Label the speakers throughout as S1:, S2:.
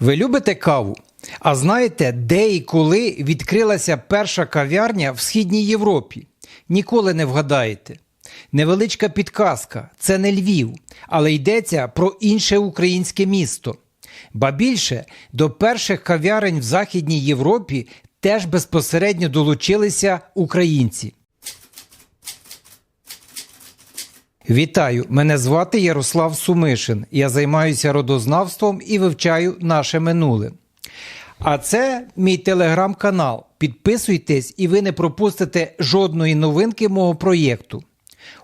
S1: Ви любите каву? А знаєте, де і коли відкрилася перша кав'ярня в Східній Європі? Ніколи не вгадаєте. Невеличка підказка це не Львів, але йдеться про інше українське місто. Ба більше до перших кав'ярень в Західній Європі теж безпосередньо долучилися українці. Вітаю! Мене звати Ярослав Сумишин. Я займаюся родознавством і вивчаю наше минуле. А це мій телеграм-канал. Підписуйтесь і ви не пропустите жодної новинки мого проєкту.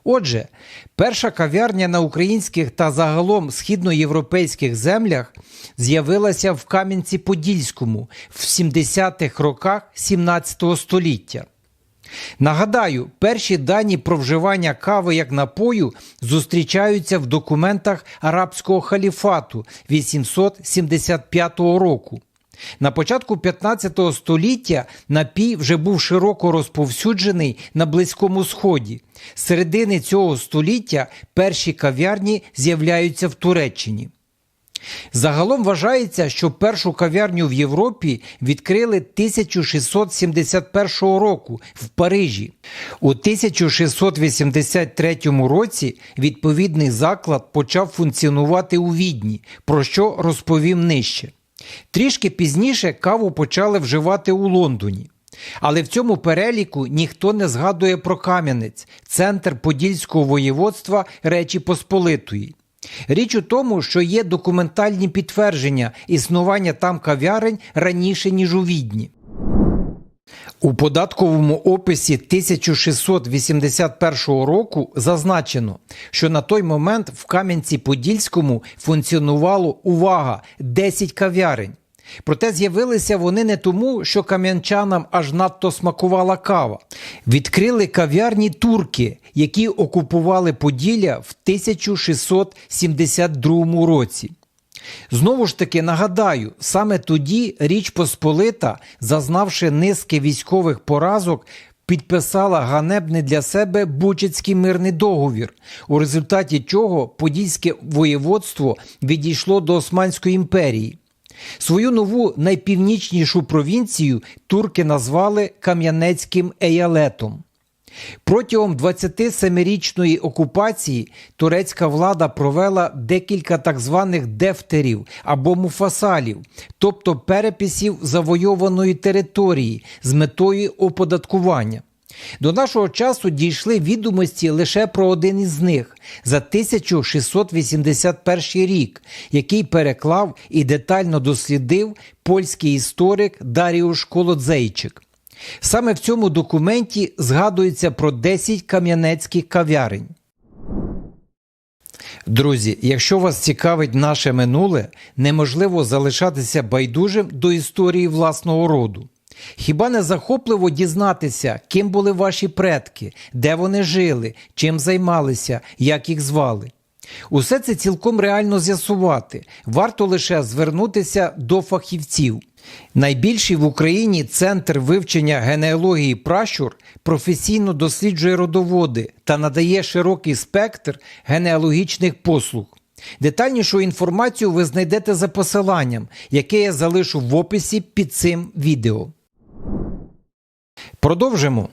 S1: Отже, перша кав'ярня на українських та загалом східноєвропейських землях з'явилася в Кам'янці-Подільському в 70-х роках 17 століття. Нагадаю, перші дані про вживання кави як напою зустрічаються в документах арабського халіфату 875 року. На початку 15 століття напій вже був широко розповсюджений на Близькому Сході. З середини цього століття перші кав'ярні з'являються в Туреччині. Загалом вважається, що першу кав'ярню в Європі відкрили 1671 року в Парижі. У 1683 році відповідний заклад почав функціонувати у Відні, про що розповім нижче. Трішки пізніше каву почали вживати у Лондоні. Але в цьому переліку ніхто не згадує про Кам'янець, центр Подільського воєводства Речі Посполитої. Річ у тому, що є документальні підтвердження існування там кав'ярень раніше, ніж у Відні. У податковому описі 1681 року зазначено, що на той момент в Кам'янці-Подільському функціонувало увага 10 кав'ярень. Проте з'явилися вони не тому, що кам'янчанам аж надто смакувала кава. Відкрили кав'ярні турки, які окупували Поділля в 1672 році. Знову ж таки нагадаю, саме тоді Річ Посполита, зазнавши низки військових поразок, підписала ганебний для себе Бучицький мирний договір, у результаті чого Подільське воєводство відійшло до Османської імперії. Свою нову найпівнічнішу провінцію турки назвали Кам'янецьким еялетом. Протягом 27-річної окупації турецька влада провела декілька так званих дефтерів або муфасалів, тобто переписів завойованої території з метою оподаткування. До нашого часу дійшли відомості лише про один із них за 1681 рік, який переклав і детально дослідив польський історик Даріуш Колодзейчик. Саме в цьому документі згадується про 10 кам'янецьких кав'ярень. Друзі, якщо вас цікавить наше минуле, неможливо залишатися байдужим до історії власного роду. Хіба не захопливо дізнатися, ким були ваші предки, де вони жили, чим займалися, як їх звали? Усе це цілком реально з'ясувати, варто лише звернутися до фахівців. Найбільший в Україні центр вивчення генеалогії пращур професійно досліджує родоводи та надає широкий спектр генеалогічних послуг. Детальнішу інформацію ви знайдете за посиланням, яке я залишу в описі під цим відео. Продовжимо.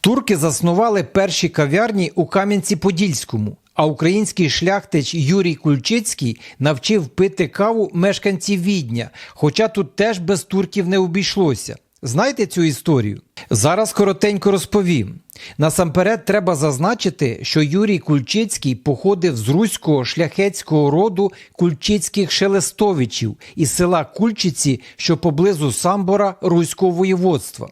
S1: Турки заснували перші кав'ярні у Кам'янці-Подільському, а український шляхтич Юрій Кульчицький навчив пити каву мешканців Відня, хоча тут теж без турків не обійшлося. Знаєте цю історію? Зараз коротенько розповім. Насамперед треба зазначити, що Юрій Кульчицький походив з руського шляхетського роду кульчицьких шелестовичів із села Кульчиці, що поблизу Самбора Руського воєводства.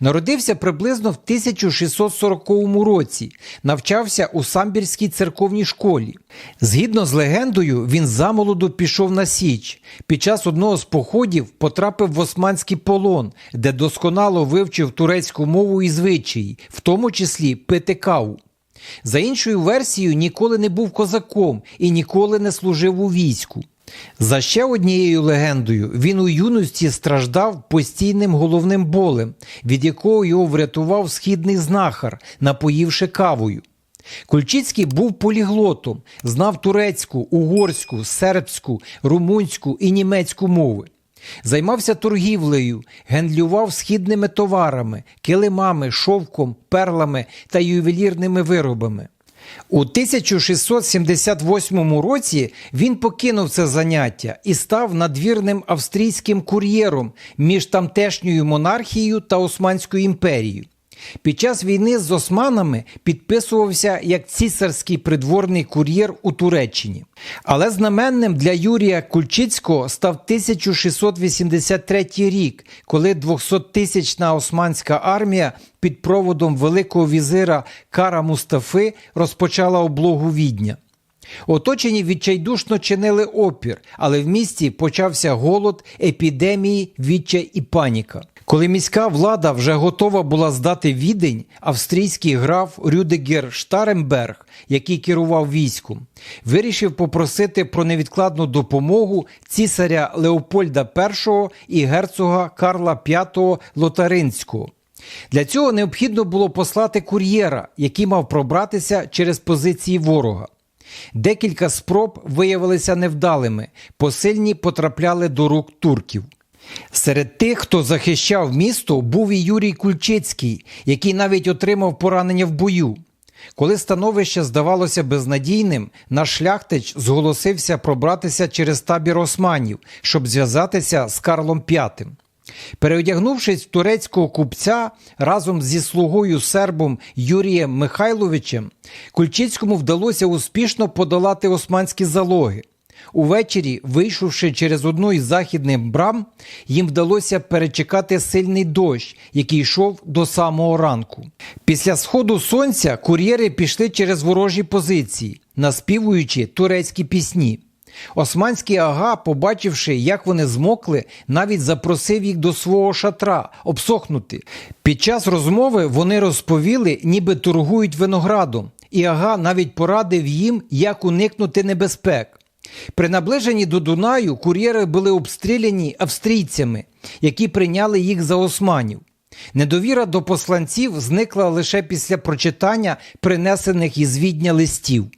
S1: Народився приблизно в 1640 році, навчався у самбірській церковній школі. Згідно з легендою, він замолоду пішов на Січ. Під час одного з походів потрапив в османський полон, де досконало вивчив турецьку мову і звичаї, в тому числі пити каву. За іншою версією, ніколи не був козаком і ніколи не служив у війську. За ще однією легендою, він у юності страждав постійним головним болем, від якого його врятував східний знахар, напоївши кавою. Кульчицький був поліглотом, знав турецьку, угорську, сербську, румунську і німецьку мови. Займався торгівлею, гендлював східними товарами, килимами, шовком, перлами та ювелірними виробами. У 1678 році він покинув це заняття і став надвірним австрійським кур'єром між тамтешньою монархією та Османською імперією. Під час війни з османами підписувався як цісарський придворний кур'єр у Туреччині. Але знаменним для Юрія Кульчицького став 1683 рік, коли 200-тисячна османська армія під проводом великого візира Кара Мустафи розпочала облогу відня. Оточені відчайдушно чинили опір, але в місті почався голод, епідемії, відчай і паніка. Коли міська влада вже готова була здати відень, австрійський граф Рюдегер Штаремберг, який керував військом, вирішив попросити про невідкладну допомогу цісаря Леопольда І і герцога Карла V Лотаринського. Для цього необхідно було послати кур'єра, який мав пробратися через позиції ворога. Декілька спроб виявилися невдалими, посильні потрапляли до рук турків. Серед тих, хто захищав місто, був і Юрій Кульчицький, який навіть отримав поранення в бою. Коли становище здавалося безнадійним, наш шляхтич зголосився пробратися через табір османів, щоб зв'язатися з Карлом V. Переодягнувшись в турецького купця разом зі слугою сербом Юрієм Михайловичем, Кульчицькому вдалося успішно подолати османські залоги. Увечері, вийшовши через одну із західних брам, їм вдалося перечекати сильний дощ, який йшов до самого ранку. Після сходу сонця кур'єри пішли через ворожі позиції, наспівуючи турецькі пісні. Османський ага, побачивши, як вони змокли, навіть запросив їх до свого шатра обсохнути. Під час розмови вони розповіли, ніби торгують виноградом, і ага навіть порадив їм, як уникнути небезпек. При наближенні до Дунаю кур'єри були обстріляні австрійцями, які прийняли їх за османів. Недовіра до посланців зникла лише після прочитання принесених із відня листів.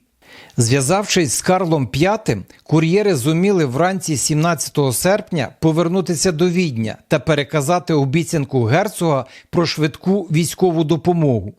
S1: Зв'язавшись з Карлом V, кур'єри зуміли вранці 17 серпня повернутися до Відня та переказати обіцянку герцога про швидку військову допомогу.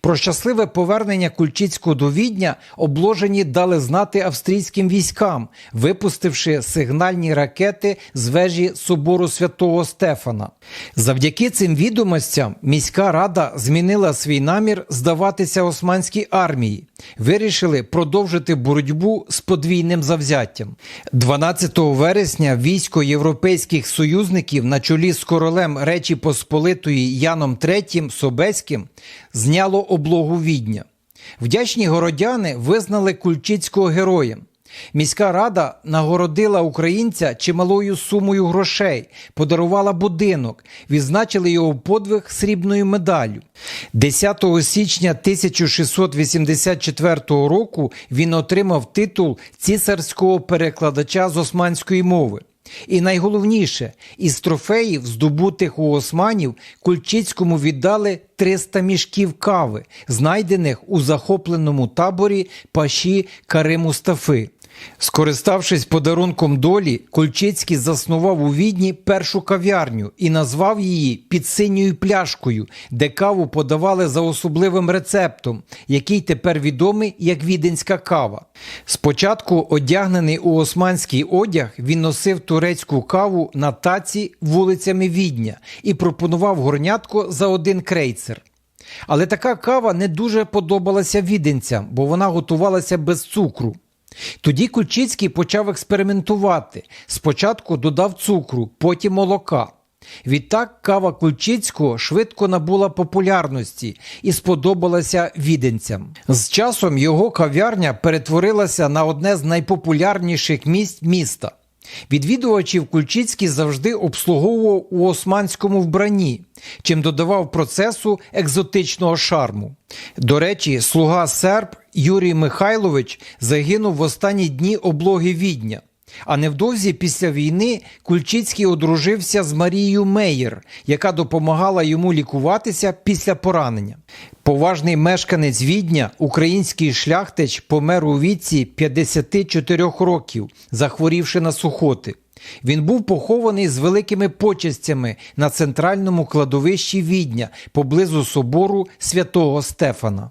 S1: Про щасливе повернення Кульчицького до Відня обложені дали знати австрійським військам, випустивши сигнальні ракети з вежі собору святого Стефана. Завдяки цим відомостям міська рада змінила свій намір здаватися османській армії, вирішили продовжити боротьбу з подвійним завзяттям. 12 вересня військо європейських союзників на чолі з королем Речі Посполитої Яном III Собеським зняло облогу відня. Вдячні городяни визнали Кульчицького героєм. Міська рада нагородила українця чималою сумою грошей, подарувала будинок, відзначили його подвиг срібною медаллю. 10 січня 1684 року він отримав титул цісарського перекладача з османської мови. І найголовніше, із трофеїв, здобутих у османів, Кульчицькому віддали 300 мішків кави, знайдених у захопленому таборі паші Кари Мустафи. Скориставшись подарунком долі, Кольчицький заснував у відні першу кав'ярню і назвав її під синьою пляшкою, де каву подавали за особливим рецептом, який тепер відомий як віденська кава. Спочатку, одягнений у османський одяг, він носив турецьку каву на таці вулицями Відня і пропонував горнятко за один крейцер. Але така кава не дуже подобалася віденцям, бо вона готувалася без цукру. Тоді Кульчицький почав експериментувати. Спочатку додав цукру, потім молока. Відтак кава Кульчицького швидко набула популярності і сподобалася віденцям. З часом його кав'ярня перетворилася на одне з найпопулярніших місць міста. Відвідувачів Кульчицький завжди обслуговував у османському вбранні, чим додавав процесу екзотичного шарму. До речі, слуга серб Юрій Михайлович загинув в останні дні облоги відня. А невдовзі після війни Кульчицький одружився з Марією Меєр, яка допомагала йому лікуватися після поранення. Поважний мешканець відня, український шляхтич, помер у віці 54 років, захворівши на сухоти. Він був похований з великими почестями на центральному кладовищі Відня поблизу собору святого Стефана.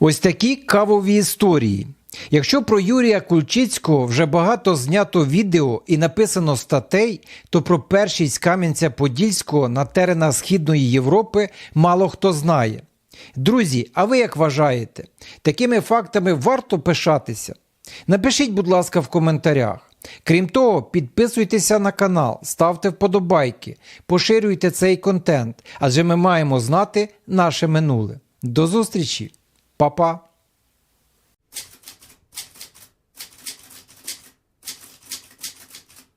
S1: Ось такі кавові історії. Якщо про Юрія Кульчицького вже багато знято відео і написано статей, то про першість Кам'янця-Подільського на теренах Східної Європи мало хто знає. Друзі, а ви як вважаєте, такими фактами варто пишатися? Напишіть, будь ласка, в коментарях. Крім того, підписуйтеся на канал, ставте вподобайки, поширюйте цей контент, адже ми маємо знати наше минуле. До зустрічі, Papá